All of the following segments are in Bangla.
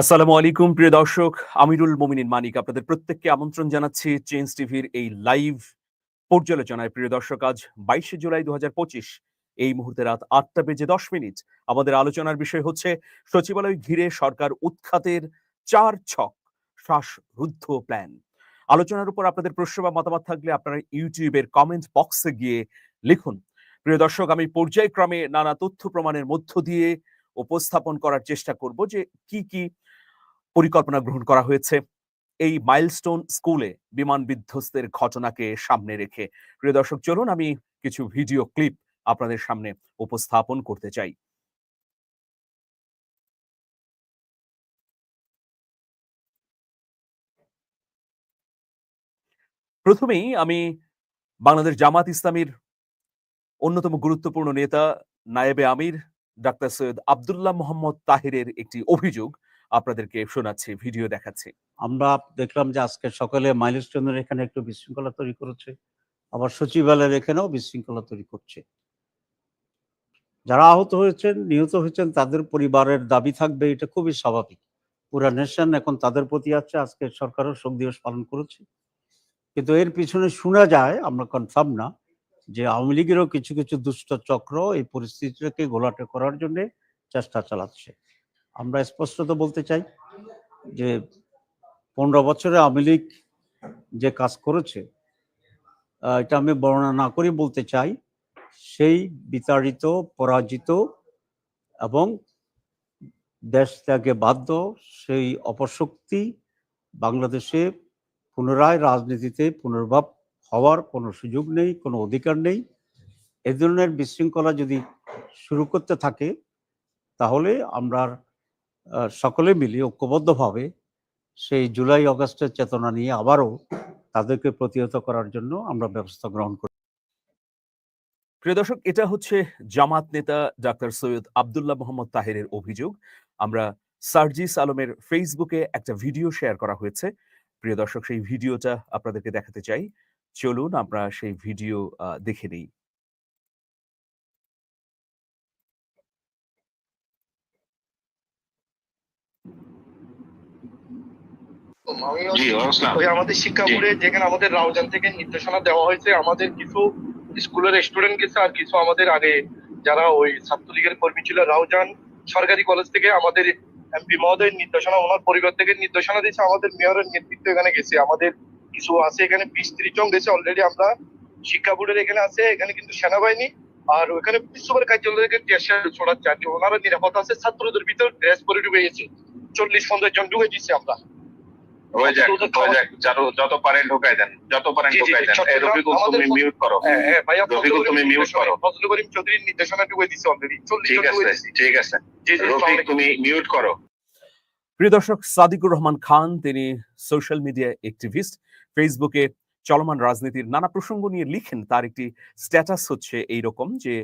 আসসালামু আলাইকুম, প্রিয় দর্শক। আমিরুল মোমিনিন মানিক আপনাদের প্রত্যেককে আমন্ত্রণ জানাচ্ছি চেঞ্জ টিভির এই লাইভ পর্যালোচনায়। প্রিয় দর্শক, আজ বাইশে জুলাই দু হাজার পঁচিশ, এই মুহূর্তে রাত আটটা বেজে দশ মিনিট। আমাদের আলোচনার বিষয় হচ্ছে সচিবালয় ঘিরে সরকার উৎখাতের চার ছক শ্বাসরুদ্ধ প্ল্যান। আলোচনার উপর আপনাদের প্রশ্ন বা মতামত থাকলে আপনারা ইউটিউবের কমেন্ট বক্সে গিয়ে লিখুন। প্রিয় দর্শক, আমি পর্যায়ক্রমে নানা তথ্য প্রমাণের মধ্য দিয়ে উপস্থাপন করার চেষ্টা করব যে কি কি পরিকল্পনা গ্রহণ করা হয়েছে। এই মাইলস্টোন স্কুলে বিমান বিধ্বস্তের ঘটনাকে সামনে রেখে। প্রিয় দর্শক, চলুন আমি কিছু ভিডিও ক্লিপ আপনাদের সামনে উপস্থাপন করতে চাই। প্রথমেই আমি বাংলাদেশ জামাত ইসলামীর অন্যতম গুরুত্বপূর্ণ নেতা নায়েবে আমির, ডাক্তার সৈয়দ আবদুল্লাহ মোহাম্মদ তাহিরের একটি অভিযোগ আপনাদেরকে শোনাচ্ছি, ভিডিও দেখাচ্ছি। আমরা দেখলাম যে আজকে সকালে মাইলস্টোনের এখানে একটু বিশৃঙ্খলা তৈরি করেছে। আবার সচিবালয়ের এখানেও বিশৃঙ্খলা তৈরি করছে। যারা আহত হয়েছেন, নিহত হয়েছেন, তাদের পরিবারের দাবি থাকবে, এটা খুবই স্বাভাবিক। পুরা নেশন এখন তাদের প্রতি আছে, আজকে সরকারও শোক দিবস পালন করেছে। কিন্তু এর পিছনে শোনা যায়, আমরা কনফার্ম না, যে আওয়ামী লীগেরও কিছু কিছু দুষ্ট চক্র এই পরিস্থিতিটাকে গোলাটে করার জন্য চেষ্টা চালাচ্ছে। আমরা স্পষ্টত বলতে চাই যে পনেরো বছরে আওয়ামী লীগ যে কাজ করেছে এটা আমি বর্ণনা না করে বলতে চাই, সেই বিতাড়িত, পরাজিত এবং দেশ ত্যাগে বাধ্য সেই অপশক্তি বাংলাদেশে পুনরায় রাজনীতিতে পুনর্ভাব হওয়ার কোনো সুযোগ নেই, কোনো অধিকার নেই। এ ধরনের বিশৃঙ্খলা যদি শুরু করতে থাকে, তাহলে আমরা সকলে মিলে ঐক্যবদ্ধভাবে সেই জুলাই অগস্টের চেতনা নিয়ে আবারও তাদেরকে প্রতিহত করার জন্য আমরা ব্যবস্থা গ্রহণ করি। প্রিয় দর্শক, এটা হচ্ছে জামাত নেতা ডাক্তার সৈয়দ আবদুল্লাহ মোহাম্মদ তাহিরের অভিযোগ। আমরা সার্জিস আলমের ফেসবুকে একটা ভিডিও শেয়ার করা হয়েছে। প্রিয় দর্শক, সেই ভিডিওটা আপনাদেরকে দেখাতে চাই। চলুন আমরা সেই ভিডিও দেখে নিই আমি জি আসসালাম ওই আমাদের শিক্ষা বোর্ডে যেখানে আমাদের রাউজান থেকে নির্দেশনা দেওয়া হয়েছে আমাদের কিছু স্কুলের স্টুডেন্ট গেছে আর কিছু আমাদের আগে যারা ওই ছাত্রলীগের কর্মী ছিল রাউজান সরকারি কলেজ থেকে আমাদের এমপি মহোদয়ের নির্দেশনা ওনার পরিবার থেকে নির্দেশনা দিয়েছে আমাদের মেয়রের নেতৃত্ব এখানে গেছে। আমাদের কিছু আছে এখানে বিশ ত্রিশ জন গেছে অলরেডি আমরা শিক্ষা বোর্ডের এখানে আছে এখানে কিন্তু সেনাবাহিনী আর ওখানে বিশ্ববার কার্যালয় থেকে দেশে ছড়াচ্ছে আর কি ওনারা নিরাপত্তা আছে ছাত্রদের ভিতর ড্রেস পরে ঢুকে গেছে। চল্লিশ পঞ্চাশ জন ঢুকে দিচ্ছে আমরা। হয়ে যাক হয়ে যাক। যত যত পারেন ঢোকাই দেন যত পারেন জি, জি, ঢোকাই দেন। রফিকুল তুমি মিউট করো। ভাইয়া রফিকুল, তুমি mute করো। ফজলুল করিম চৌধুরীর নির্দেশনা ঢুকে দিচ্ছে অলরেডি ঠিক আছে ঠিক আছে। জি জি রফিক তুমি মিউট করো। প্রিয় দর্শক সাদিকুর রহমান খান তিনি সোশ্যাল মিডিয়া অ্যাক্টিভিস্ট ফেসবুকে চলমান রাজনীতির নানা প্রসঙ্গ নিয়ে লিখেন। তার একটি স্ট্যাটাস হচ্ছে এই রকম যে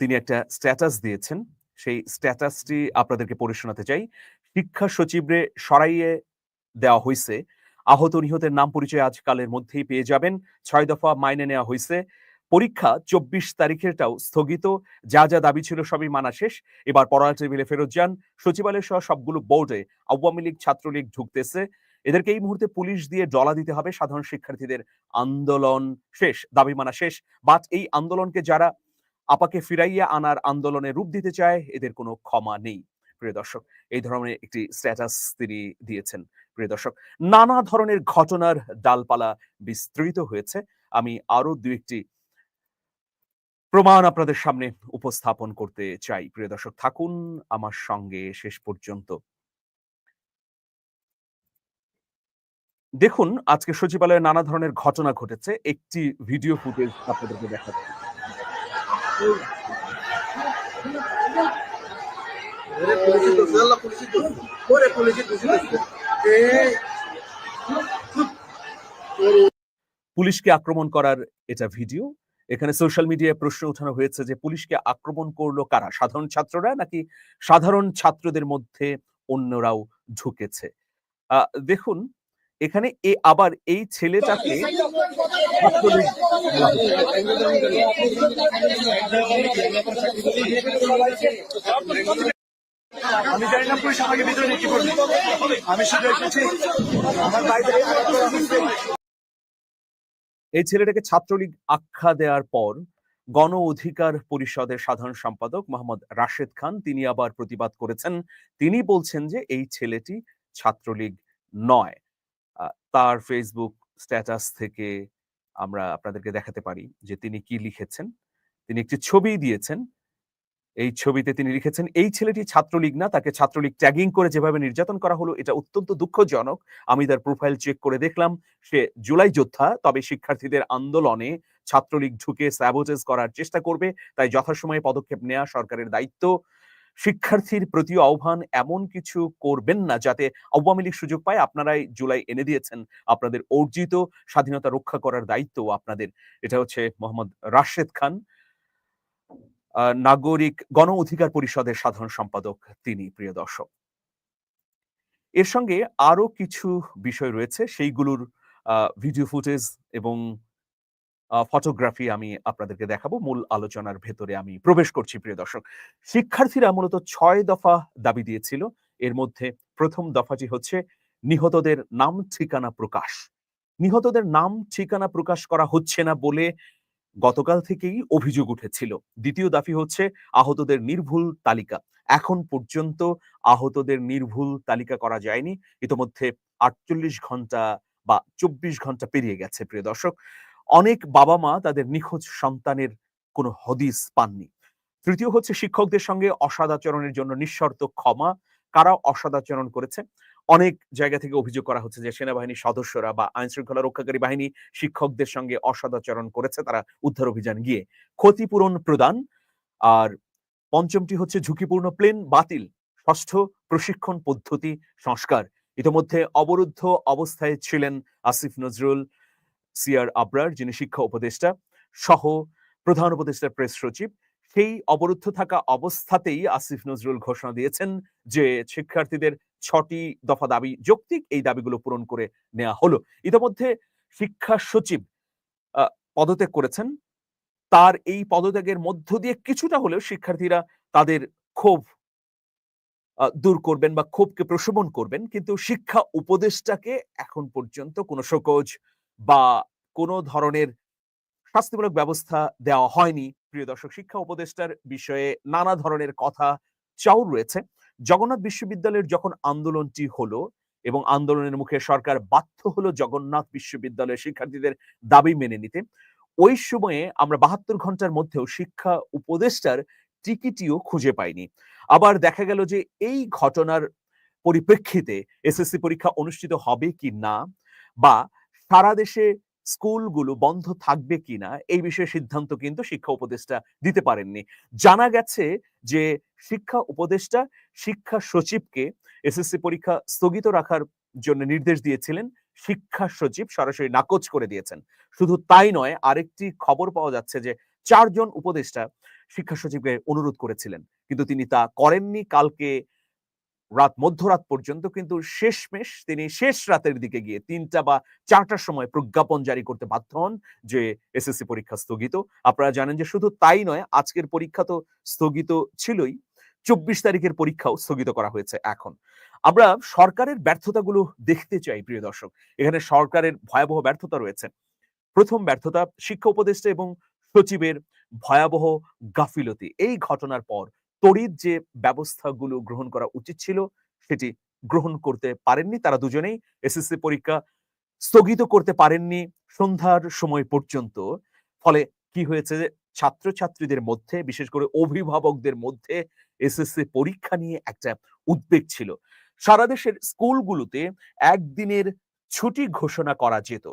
তিনি একটা স্ট্যাটাস দিয়েছেন। সেই স্ট্যাটাসটি আপনাদেরকে পড়ে শোনাতে চাই। শিক্ষা সচিবরে সরাইয়ে দেওয়া হয়েছে আহত নিহতের নাম পরিচয় আজকালের মধ্যেই পেয়ে যাবেন। ছয় দফা মাইনে নেওয়া হয়েছে পরীক্ষা চব্বিশ তারিখেরটাও স্থগিত। যা যা দাবি ছিল সবই মানা শেষ। এবার পড়া টেবিলে ফেরত যান। সচিবালয় সহ সবগুলো বোর্ডে আওয়ামী লীগ ছাত্রলীগ ঢুকতেছে। এদেরকে এই মুহূর্তে পুলিশ দিয়ে ডলা দিতে হবে। সাধারণ শিক্ষার্থীদের আন্দোলন শেষ, দাবি মানা শেষ। বাট এই আন্দোলনকে যারা আপাকে ফিরাইয়া আনার আন্দোলনে রূপ দিতে চায়, এদের কোনো ক্ষমা নেই। প্রিয় দর্শক, এই ধরনের একটি স্ট্যাটাস তিনি দিয়েছেন। প্রিয় দর্শক, নানা ধরনের ঘটনার ডালপালা বিস্তৃত হয়েছে। আমি আরও দু একটি প্রমাণ আপনাদের সামনে উপস্থাপন করতে চাই। প্রিয় দর্শক, থাকুন আমার সঙ্গে শেষ পর্যন্ত। দেখুন, আজকে সচিবালয়ে নানা ধরনের ঘটনা ঘটেছে। একটি ভিডিও ফুটেজ আপনাদেরকে দেখাচ্ছি। পুলিশকে আক্রমণ করার এটা ভিডিও। এখানে সোশ্যাল মিডিয়ায় প্রশ্ন উঠানো হয়েছে যে, পুলিশকে আক্রমণ করল কারা? সাধারণ ছাত্ররা নাকি সাধারণ ছাত্রদের মধ্যে অন্যরাও ঢুকেছে? দেখুন এখানে এ আবার এই ছেলেটাকে। আমি জানি না পুলিশ আমাকে ভিতরে কি করবে। আমি শুধু এসেছি। আমার বাইরে এই ছেলেটাকে ছাত্রলীগ আখ্যা দেওয়ার পর গণ অধিকার পরিষদের সাধারণ সম্পাদক মোহাম্মদ রাশেদ খান তিনি আবার প্রতিবাদ করেছেন। তিনি বলছেন যে এই ছেলেটি ছাত্রলীগ নয়। তার ফেসবুক স্ট্যাটাস থেকে আমরা আপনাদেরকে দেখাতে পারি যে তিনি কি লিখেছেন। তিনি একটি ছবি দিয়েছেন। এই ছবিতে তিনি লিখেছেন, এই ছেলেটি ছাত্রলীগ না, তাকে ছাত্রলীগ ট্যাগিং করে যেভাবে নির্যাতন করা হলো, এটা অত্যন্ত দুঃখজনক। আমি তার প্রোফাইল চেক করে দেখলাম, সে জুলাই যোদ্ধা, তবে শিক্ষার্থীদের আন্দোলনে ছাত্রলীগ ঢুকে স্যাবোটেজ করার চেষ্টা করবে, তাই যথাসময়ে পদক্ষেপ নেওয়া সরকারের দায়িত্ব। শিক্ষার্থীর প্রতি আহ্বান, এমন কিছু করবেন না যাতে আওয়ামী লীগ সুযোগ পায়। আপনারাই জুলাই এনে দিয়েছেন আপনাদের অর্জিত স্বাধীনতা রক্ষা করার দায়িত্ব আপনাদের। এটা হচ্ছে মোহাম্মদ রাশেদ খান নাগরিক গণ অধিকার পরিষদের সাধারণ সম্পাদক। তিনি, প্রিয় দর্শক। এর সঙ্গে আরও কিছু বিষয় রয়েছে। সেইগুলোর ভিডিও ফুটেজ এবং ফটোগ্রাফি আমি আপনাদেরকে দেখাবো। মূল আলোচনার ভেতরে আমি প্রবেশ করছি, প্রিয় দর্শক। শিক্ষার্থীরা মূলত ছয় দফা দাবি দিয়েছিল। এর মধ্যে প্রথম দফাটি হচ্ছে নিহতদের নাম ঠিকানা প্রকাশ। নিহতদের নাম ঠিকানা প্রকাশ করা হচ্ছে না বলে গতকাল থেকেই অভিযোগ উঠেছিল। দ্বিতীয় দাবি হচ্ছে আহতদের নির্ভুল তালিকা। এখন পর্যন্ত আহতদের নির্ভুল তালিকা করা যায়নি। ইতোমধ্যে আটচল্লিশ ঘণ্টা বা চব্বিশ ঘণ্টা পেরিয়ে গেছে, প্রিয় দর্শক। অনেক বাবা মা তাদের নিখোঁজ সন্তানের কোনো হদিস পাননি। তৃতীয় হচ্ছে শিক্ষকদের সঙ্গে অসদাচরণের জন্য নিঃশর্ত ক্ষমা। কারা অসদাচরণ করেছে? অনেক জায়গা থেকে অভিযোগ করা হচ্ছে যে সেনাবাহিনীর সদস্যরা বা আইন শৃঙ্খলা রক্ষাকারী বাহিনী শিক্ষকদের সঙ্গে অসদাচরণ করেছে, তারা উদ্ধার অভিযান গিয়ে ক্ষতিপূরণ প্রদান। আর পঞ্চমটি হচ্ছে ঝুঁকিপূর্ণ প্লেন বাতিল, ষষ্ঠ প্রশিক্ষণ পদ্ধতি সংস্কার। ইতোমধ্যে অবরুদ্ধ অবস্থায় ছিলেন আসিফ নজরুল। সিআর আবরার, যিনি শিক্ষা উপদেষ্টা, সহ প্রধান উপদেষ্টার প্রেস সচিব, সেই অবরুদ্ধ থাকা অবস্থাতেই আসিফ নজরুল ঘোষণা দিয়েছেন যে শিক্ষার্থীদের ছটি দফা দাবি যৌক্তিক, এই দাবিগুলো পূরণ করে নেওয়া হলো। ইতিমধ্যে শিক্ষা সচিব পদত্যাগ করেছেন। তার এই পদত্যাগের মধ্য দিয়ে কিছুটা হলেও শিক্ষার্থীরা তাদের ক্ষোভ দূর করবেন বা ক্ষোভকে প্রশমন করবেন। কিন্তু শিক্ষা উপদেষ্টাকে এখন পর্যন্ত কোনো শোকজ বা কোনো ধরনের শাস্তিমূলক ব্যবস্থা দেওয়া হয়নি। প্রিয় দর্শক, শিক্ষা উপদেষ্টার বিষয়ে নানা ধরনের কথা চাউর রয়েছে। জগন্নাথ বিশ্ববিদ্যালয়ের যখন আন্দোলনটি হলো এবং আন্দোলনের মুখে সরকার বাধ্য হলো জগন্নাথ বিশ্ববিদ্যালয়ের শিক্ষার্থীদের দাবি মেনে নিতে, ওই সময়ে আমরা বাহাত্তর ঘণ্টার মধ্যেও শিক্ষা উপদেষ্টার টিকিটিও খুঁজে পাইনি। আবার দেখা গেল যে এই ঘটনার পরিপ্রেক্ষিতে এসএসসি পরীক্ষা অনুষ্ঠিত হবে কি না বা সারা দেশে স্কুলগুলো বন্ধ থাকবে কিনা, এই বিষয়ে সিদ্ধান্ত কিন্তু শিক্ষা উপদেষ্টা দিতে পারেননি। জানা গেছে যে শিক্ষা উপদেষ্টা শিক্ষা সচিবকে এসএসসি পরীক্ষা স্থগিত রাখার জন্য নির্দেশ দিয়েছিলেন, শিক্ষা সচিব সরাসরি নাকচ করে দিয়েছেন। শুধু তাই নয়, আরেকটি খবর পাওয়া যাচ্ছে যে চারজন উপদেষ্টা শিক্ষা সচিবকে অনুরোধ করেছিলেন, কিন্তু তিনি তা করেননি। কালকে রাত, মধ্যরাত পর্যন্ত কিন্তু শেষমেশ তিনি শেষ রাতের দিকে গিয়ে তিনটা বা চারটার সময় প্রজ্ঞাপন জারি করতে বাধ্য হন যে এসএসসি পরীক্ষা স্থগিত। আপনারা জানেন যে শুধু তাই নয়, আজকের পরীক্ষা তো স্থগিত ছিলই। চব্বিশ তারিখের পরীক্ষাও স্থগিত করা হয়েছে এখন। আমরা সরকারের ব্যর্থতাগুলো দেখতে চাই, প্রিয় দর্শক। এখানে সরকারের ভয়াবহ ব্যর্থতা রয়েছে। প্রথম ব্যর্থতা শিক্ষা উপদেষ্টা এবং সচিবের ভয়াবহ গাফিলতি। এই ঘটনার পর তড়িৎ যে ব্যবস্থাগুলো গ্রহণ করা উচিত ছিল, সেটি গ্রহণ করতে পারেননি। তারা দুজনেই এসএসসি পরীক্ষা স্থগিত করতে পারেননি সন্ধ্যার সময় পর্যন্ত। ফলে কি হয়েছে যে, ছাত্রছাত্রীদের মধ্যে, বিশেষ করে অভিভাবকদের মধ্যে এসএসসি পরীক্ষা নিয়ে একটা উদ্বেগ ছিল। সারা দেশের স্কুলগুলোতে একদিনের ছুটি ঘোষণা করা যেত।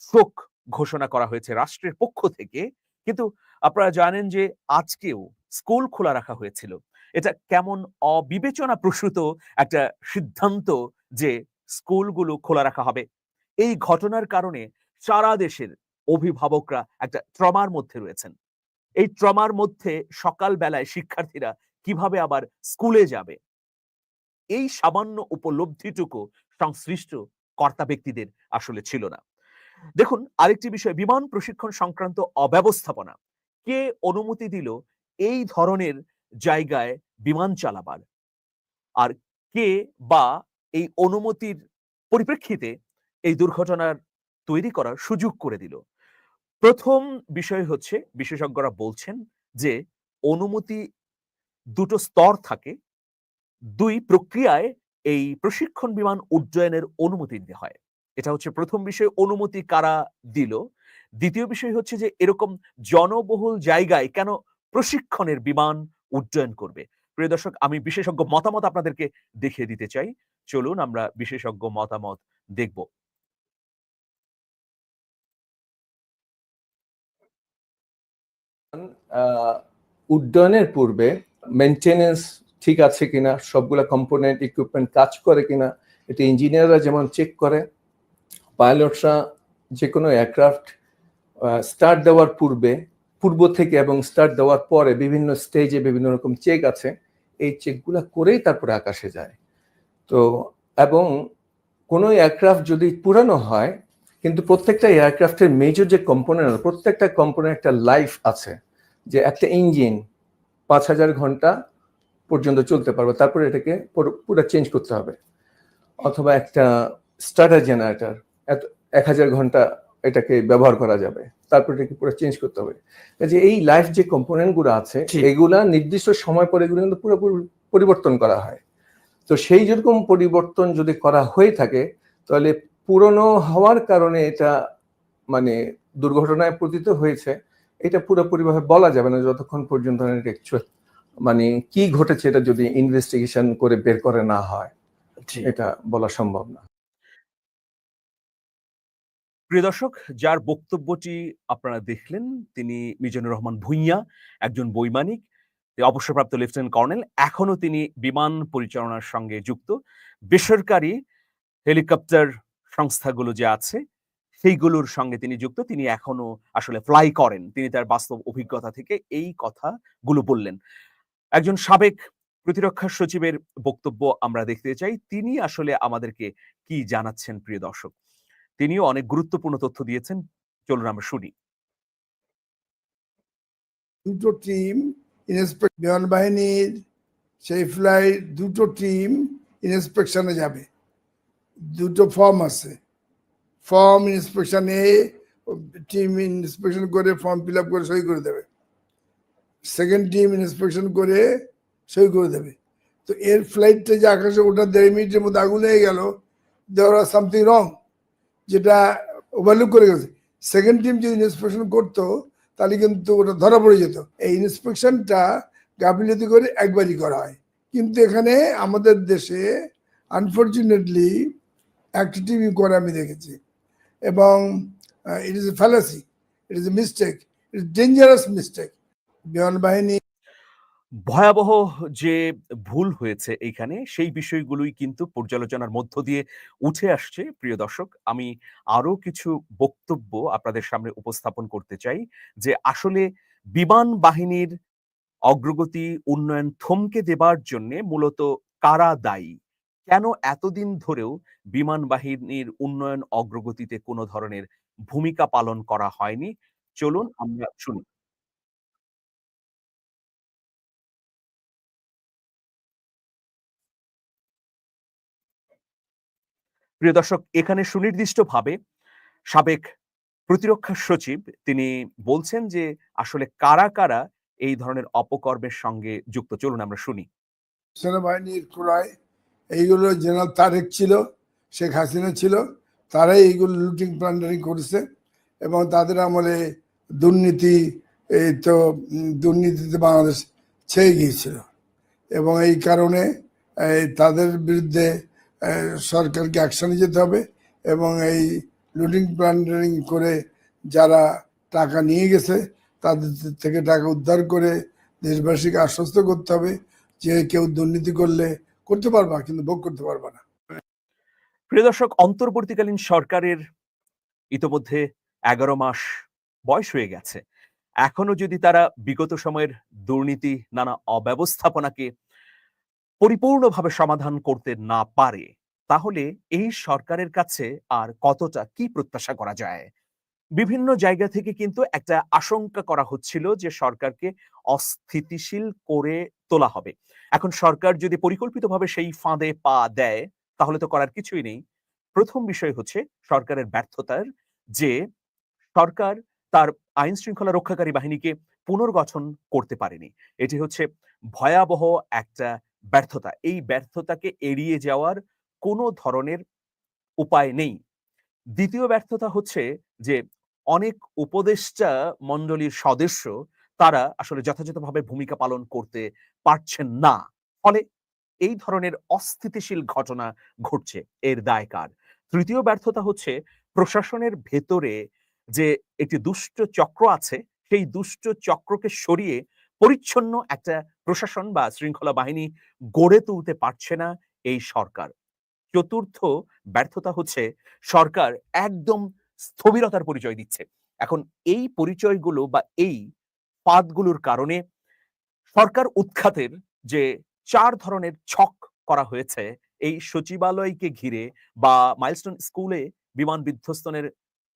শোক ঘোষণা করা হয়েছে রাষ্ট্রের পক্ষ থেকে। কিন্তু আপনারা জানেন যে আজকেও স্কুল খোলা রাখা হয়েছিল। এটা কেমন অবিবেচনা প্রসূত একটা সিদ্ধান্ত যে স্কুলগুলো খোলা রাখা হবে। এই ঘটনার কারণে সারা দেশের অভিভাবকরা একটা ট্রমার মধ্যে রয়েছেন। এই ট্রমার মধ্যে সকাল বেলায় শিক্ষার্থীরা কীভাবে আবার স্কুলে যাবে? এই সামান্য উপলব্ধিটুকু সংশ্লিষ্ট কর্তা ব্যক্তিদের আসলে ছিল না। দেখুন, আরেকটি বিষয়, বিমান প্রশিক্ষণ সংক্রান্ত অব্যবস্থাপনা। কে অনুমতি দিল এই ধরনের জায়গায় বিমান চালাবার? আর কে বা এই অনুমতির পরিপ্রেক্ষিতে এই দুর্ঘটনার তৈরি করার সুযোগ করে দিল? প্রথম বিষয় হচ্ছে, বিশেষজ্ঞরা বলছেন যে অনুমতি দুটো স্তর থাকে। দুই প্রক্রিয়ায় এই প্রশিক্ষণ বিমান উড্ডয়নের অনুমতি দিতে হয়। এটা হচ্ছে প্রথম বিষয়, অনুমতি কারা দিল? দ্বিতীয় বিষয় হচ্ছে যে, এরকম জনবহুল জায়গায় কেন প্রশিক্ষণের বিমান উড্ডয়ন করবে? প্রিয় দর্শক, আমি বিশেষজ্ঞ মতামত আপনাদেরকে দেখিয়ে দিতে চাই। চলুন আমরা বিশেষজ্ঞ মতামত দেখব। উড্ডয়নের পূর্বে মেনটেনেন্স ঠিক আছে কিনা, সবগুলা কম্পোনেন্ট ইকুইপমেন্ট কাজ করে কিনা, এটা ইঞ্জিনিয়াররা যেমন চেক করে পাইলটরা যে কোনো এয়ারক্রাফট স্টার্ট দেওয়ার পূর্বে, পূর্ব থেকে এবং স্টার্ট দেওয়ার পরে বিভিন্ন স্টেজে বিভিন্ন রকম চেক আছে। এই চেকগুলো করেই তারপরে আকাশে যায়। তো, এবং কোনো এয়ারক্রাফট যদি পুরানো হয়, কিন্তু প্রত্যেকটা এয়ারক্রাফটের মেজর যে কম্পোনেন্ট প্রত্যেকটা কম্পোনেন্ট একটা লাইফ আছে যে একটা ইঞ্জিন পাঁচ হাজার ঘণ্টা পর্যন্ত চলতে পারবে। তারপরে এটাকে পুরো- চেঞ্জ করতে হবে। অথবা একটা স্টার্টার জেনারেটর এত এক হাজার ঘণ্টা এটাকে ব্যবহার করা যাবে। তারপর এটাকে পুরো চেঞ্জ করতে হবে। যে এই লাইফ যে কম্পোনেন্টগুলো আছে এগুলা নির্দিষ্ট সময় পরে এগুলো কিন্তু পুরোপুরি পরিবর্তন করা হয়। তো সেই যেরকম পরিবর্তন যদি করা হয়ে থাকে তাহলে পুরনো হওয়ার কারণে এটা মানে দুর্ঘটনায় পতিত হয়েছে। এটা পুরোপুরিভাবে বলা যাবে না যতক্ষণ পর্যন্ত মানে কি ঘটেছে এটা যদি ইনভেস্টিগেশন করে বের করে না হয়। এটা বলা সম্ভব না। প্রিয় দর্শক, যার বক্তব্যটি আপনারা দেখলেন, তিনি মিজানুর রহমান ভুইয়া, একজন বৈমানিক অবসরপ্রাপ্ত লেফটেন্যান্ট কর্নেল। এখনও তিনি বিমান পরিচালনার সঙ্গে যুক্ত। বেসরকারি হেলিকপ্টার সংস্থাগুলো যে আছে, সেইগুলোর সঙ্গে তিনি যুক্ত। তিনি এখনও আসলে ফ্লাই করেন। তিনি তার বাস্তব অভিজ্ঞতা থেকে এই কথাগুলো বললেন। একজন সাবেক প্রতিরক্ষা সচিবের বক্তব্য আমরা দেখতে চাই। তিনি আসলে আমাদেরকে কি জানাচ্ছেন, প্রিয় দর্শক? তিনিও অনেক গুরুত্বপূর্ণ তথ্য দিয়েছেন। চলুন আমরা শুনি। দুটো টিম বিমান বাহিনীর সেই ফ্লাইট, দুটো টিম ইন্সপেকশনে যাবে। দুটো ফর্ম আছে। ফর্ম ইন্সপেকশনে টিম ইন্সপেকশন করে ফর্ম ফিল আপ করে সই করে দেবে। সেকেন্ড টিম ইন্সপেকশন করে সই করে দেবে। তো এর ফ্লাইটটা যে আকাশে ওটা দেড় মিনিটের মধ্যে আগুন হয়ে গেল দেওয়ার সামথিং রং যেটা ওভারলুক করে গেছে। সেকেন্ড টিম যদি ইন্সপেকশন করতো, তাহলে কিন্তু ওটা ধরা পড়ে যেত। এই ইন্সপেকশনটা গাফিলতি করে একবারই করা হয়। কিন্তু এখানে আমাদের দেশে আনফর্চুনেটলি একটা টিভি করে আমি দেখেছি। এবং it is a fallacy it is a mistake it is dangerous mistake বিমান বাহিনী ভয়াবহ যে ভুল হয়েছে এইখানে, সেই বিষয়গুলোই কিন্তু পর্যালোচনার মধ্য দিয়ে উঠে আসছে। প্রিয় দর্শক, আমি আরও কিছু বক্তব্য আপনাদের সামনে উপস্থাপন করতে চাই যে আসলে বিমান বাহিনীর অগ্রগতি, উন্নয়ন থমকে দেবার জন্য মূলত কারা দায়ী? কেন এতদিন ধরেও বিমান বাহিনীর উন্নয়ন অগ্রগতিতে কোনো ধরনের ভূমিকা পালন করা হয়নি? চলুন আমরা শুনি। প্রিয় দর্শক, এখানে সুনির্দিষ্টভাবে সাবেক প্রতিরক্ষা সচিব তিনি বলছেন যে আসলে কারা কারা এই ধরনের অপকর্মের সঙ্গে যুক্ত। চলুন আমরা শুনি। সেনাবাহিনীর ক্রয় এইগুলো জেনারেল তারেক ছিল, শেখ হাসিনা ছিল, তারাই এইগুলো লুটিং প্ল্যান্ডারিং করেছে এবং তাদের আমলে দুর্নীতি, এই তো দুর্নীতিতে বাংলাদেশ ছেয়ে গিয়েছিল এবং এই কারণে তাদের বিরুদ্ধে সরকারকে অ্যাকশনে যেতে হবে এবং এই লুটিং প্ল্যান্ডারিং করে যারা টাকা নিয়ে গেছে, তাদের থেকে টাকা উদ্ধার করে দেশবাসীকে আশ্বস্ত করতে হবে যে কেউ দুর্নীতি করলে করতে পারবা, কিন্তু ভোগ করতে পারবা না। প্রিয় দর্শক, অন্তর্বর্তীকালীন সরকারের ইতোমধ্যে এগারো মাস বয়স হয়ে গেছে। এখনও যদি তারা বিগত সময়ের দুর্নীতি, নানা অব্যবস্থাপনাকে পরিপূর্ণভাবে সমাধান করতে না পারে, তাহলে এই সরকারের কাছে আর কতটা কি প্রত্যাশা করা যায়? বিভিন্ন জায়গা থেকে কিন্তু একটা আশঙ্কা করা হচ্ছিল যে সরকারকে অস্থিতিশীল করে তোলা হবে। এখন সরকার যদি পরিকল্পিতভাবে সেই ফাঁদে পা দেয়, তাহলে তো করার কিছুই নেই। প্রথম বিষয় হচ্ছে সরকারের ব্যর্থতার যে সরকার তার আইন শৃঙ্খলা রক্ষাকারী বাহিনীকে পুনর্গঠন করতে পারেনি। এটি হচ্ছে ভয়াবহ একটা ব্যর্থতা। এই ব্যর্থতাকে এড়িয়ে যাওয়ার কোনো ধরনের উপায় নেই। দ্বিতীয় ব্যর্থতা হচ্ছে যে, অনেক উপদেষ্টা মণ্ডলীর সদস্য তারা আসলে যথাযথভাবে ভূমিকা পালন করতে পারছেন না। ফলে এই ধরনের অস্থিতিশীল ঘটনা ঘটছে, এর দায় কার তৃতীয় ব্যর্থতা হচ্ছে প্রশাসনের ভেতরে যে, একটি দুষ্ট চক্র আছে, সেই দুষ্ট চক্রকে সরিয়ে পরিচ্ছন্ন একটা প্রশাসন বা শৃঙ্খলা বাহিনী গড়ে তুলতে পারছে না এই সরকার। চতুর্থ ব্যর্থতা হচ্ছে সরকার একদম স্থবিরতার পরিচয় দিচ্ছে। এখন এই পরিচয়গুলো বা এই ফাঁদগুলোর কারণে সরকার উৎখাতের যে চার ধরনের ছক করা হয়েছে, এই সচিবালয়কে ঘিরে বা মাইলস্টোন স্কুলে বিমান বিধ্বস্তনের,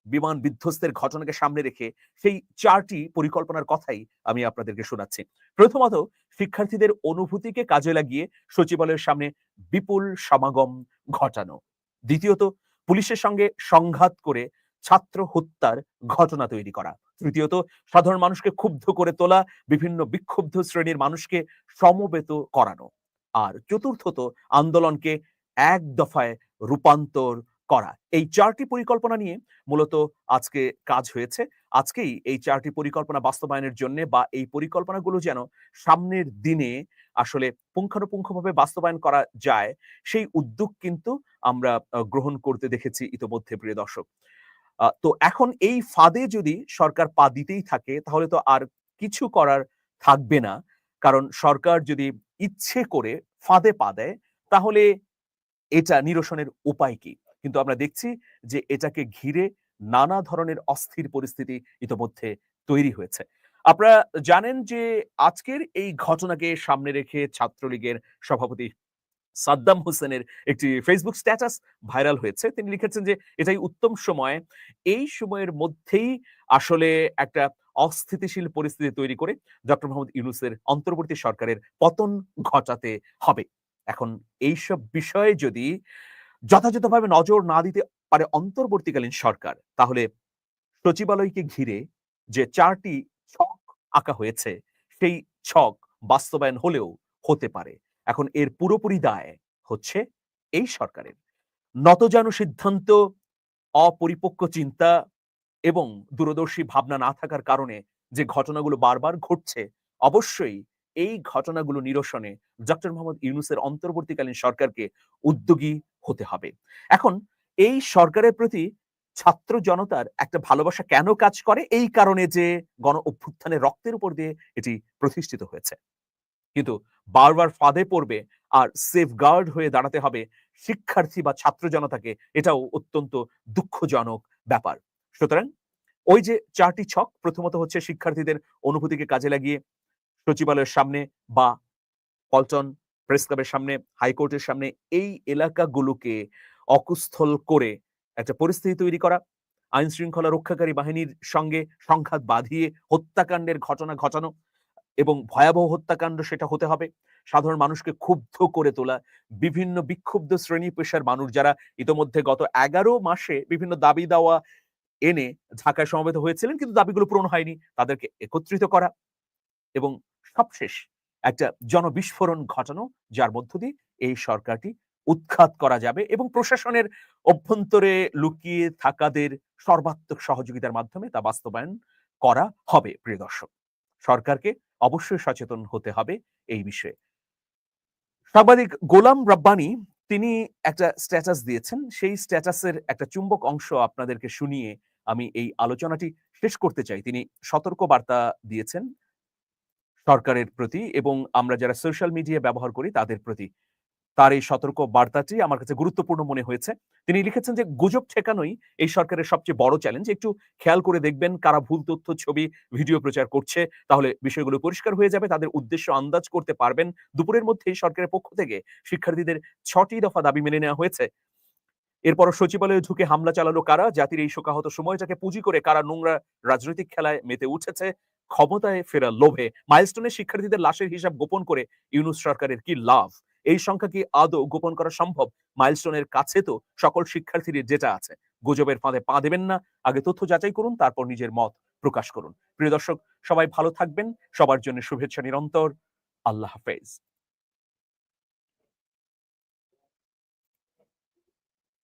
বিমান বিধ্বস্তের ঘটনাকে সামনে রেখে সেই চারটি পরিকল্পনার কথাই আমি আপনাদেরকে শোনাচ্ছি। প্রথমত শিক্ষার্থীদের অনুভূতিকে কাজে লাগিয়ে সচিবালয়ের সামনে বিপুল সমাগম ঘটানো। দ্বিতীয়ত, পুলিশের সঙ্গে সংঘাত করে ছাত্র হত্যার ঘটনা তৈরি করা। তৃতীয়ত, সাধারণ মানুষকে ক্ষুব্ধ করে তোলা, বিভিন্ন বিক্ষুব্ধ শ্রেণির মানুষকে সমবেত করানো। আর চতুর্থত, আন্দোলনকে এক দফায় রূপান্তর করা। এই চারটি পরিকল্পনা নিয়ে মূলত আজকে কাজ হয়েছে। আজকেই এই চারটি পরিকল্পনা বাস্তবায়নের জন্য বা এই পরিকল্পনাগুলো যেন সামনের দিনে আসলে পুঙ্খানুপুঙ্খভাবে বাস্তবায়ন করা যায়, সেই উদ্যোগ কিন্তু আমরা গ্রহণ করতে দেখেছি ইতোমধ্যে, প্রিয় দর্শক। তো এখন এই ফাঁদে যদি সরকার পা দিতেই থাকে, তাহলে তো আর কিছু করার থাকবে না। কারণ সরকার যদি ইচ্ছে করে ফাঁদে পা দেয়, তাহলে এটা নিরসনের উপায় কি? কিন্তু আমরা দেখছি যে এটাকে ঘিরে নানা ধরনের অস্থির পরিস্থিতি ইতোমধ্যে তৈরি হয়েছে। আপনারা জানেন যে আজকের এই ঘটনাকে সামনে রেখে ছাত্রলীগের সভাপতি সাদ্দাম হোসেনের একটি ফেসবুক স্ট্যাটাস ভাইরাল হয়েছে। তিনি লিখেছেন যে এটাই উত্তম সময়। এই সময়ের মধ্যেই আসলে একটা অস্থিতিশীল পরিস্থিতি তৈরি করে ডক্টর মোহাম্মদ ইউনুসের অন্তর্বর্তী সরকারের পতন ঘটাতে হবে। এখন এইসব বিষয়ে যদি যথাযথভাবে নজর না দিতে পারে অন্তর্বর্তীকালীন সরকার, তাহলে সচিবালয়কে ঘিরে যে চারটি ছক আঁকা হয়েছে, সেই ছক বাস্তবায়ন হলেও হতে পারে। এখন এর পুরোপুরি দায় হচ্ছে এই সরকারের। নতজানু সিদ্ধান্ত, অপরিপক্ক চিন্তা এবং দূরদর্শী ভাবনা না থাকার কারণে যে ঘটনাগুলো বারবার ঘটছে, অবশ্যই এই ঘটনাগুলো নিরসনে ডক্টর মোহাম্মদ ইউনুসের অন্তর্বর্তীকালীন সরকারকে উদ্যোগী হতে হবে। এখন এই সরকারের প্রতি ছাত্র জনতার একটা ভালোবাসা কেন কাজ করে? এই কারণে যে গণ অভ্যুত্থানের রক্তের উপর দিয়ে এটি প্রতিষ্ঠিত হয়েছে। কিন্তু বারবার ফাঁদে পড়বে আর সেফগার্ড হয়ে দাঁড়াতে হবে শিক্ষার্থী বা ছাত্র জনতাকে, এটাও অত্যন্ত দুঃখজনক ব্যাপার। সুতরাং ওই যে চারটি ছক, প্রথমত হচ্ছে শিক্ষার্থীদের অনুভূতিকে কাজে লাগিয়ে সচিবালয়ের সামনে বা পল্টন প্রেস ক্লাবের সামনে হাইকোর্টের সামনে এই এলাকাগুলোকে অকুস্থল করে একটা পরিস্থিতি তৈরি করা। আইন শৃঙ্খলা রক্ষাকারী বাহিনীর সঙ্গে সংঘাত বাঁধিয়ে হত্যাকাণ্ডের ঘটনা ঘটানো এবং ভয়াবহ হত্যাকাণ্ড সেটা হতে হবে। সাধারণ মানুষকে ক্ষুব্ধ করে তোলা, বিভিন্ন বিক্ষুব্ধ শ্রেণি পেশার মানুষ যারা ইতোমধ্যে গত এগারো মাসে বিভিন্ন দাবি দাওয়া এনে ঢাকায় সমবেত হয়েছিলেন, কিন্তু দাবিগুলো পূরণ হয়নি। তাদেরকে একত্রিত করা এবং সবশেষ একটা জনবিস্ফোরণ ঘটানো, যার মধ্য দিয়ে এই সরকারটি উৎখাত করা যাবে এবং প্রশাসনের অভ্যন্তরে লুকিয়ে থাকাদের সর্বাত্মক সহযোগিতার মাধ্যমে তা বাস্তবায়ন করা হবে, প্রিয় দর্শক। সরকারকে অবশ্যই সচেতন হতে হবে এই বিষয়ে। সাংবাদিক গোলাম রব্বানি, তিনি একটা স্ট্যাটাস দিয়েছেন। সেই স্ট্যাটাসের একটা চুম্বক অংশ আপনাদেরকে শুনিয়ে আমি এই আলোচনাটি শেষ করতে চাই। তিনি সতর্ক বার্তা দিয়েছেন সরকারের প্রতি এবং আমরা যারা সোশ্যাল মিডিয়া ব্যবহার করি তাদের প্রতি। তার এই সতর্ক বার্তাটি আমার কাছে গুরুত্বপূর্ণ মনে হয়েছে। তিনি লিখেছেন যে, গুজব ঠেকানোই এই সরকারের সবচেয়ে বড় চ্যালেঞ্জ একটু খেয়াল করে দেখবেন কারা ভুল তথ্য, ছবি ভিডিও প্রচার করছে। তাহলে বিষয়গুলো পরিষ্কার হয়ে যাবে। তাদের উদ্দেশ্য আন্দাজ করতে পারবেন। দুপুরের মধ্যেই সরকারের পক্ষ থেকে শিক্ষার্থীদের ছটি দফা দাবি মেনে নেওয়া হয়েছে। এরপর সচিবালয়ে ঢুকে হামলা চালালো কারা? জাতির এই শোকাহত সময়টাকে পুঁজি করে কারা নোংরা রাজনৈতিক খেলায় মেতে উঠেছে? ক্ষমতায় ফেরার লোভে মাইলস্টোনে শিক্ষার্থীদের লাশের হিসাব গোপন করে ইউনুস সরকারের কি লাভ? এই সংখ্যা কি আদৌ গোপন করা সম্ভব? মাইলস্টোনের কাছে তো সকল শিক্ষার্থীদের যেটা আছে। গুজবের ফাঁদে পা দেবেন না। আগে তথ্য যাচাই করুন, তারপর নিজের মত প্রকাশ করুন। প্রিয় দর্শক, সবাই ভালো থাকবেন। সবার জন্য শুভেচ্ছা নিরন্তর। আল্লাহ হাফেজ।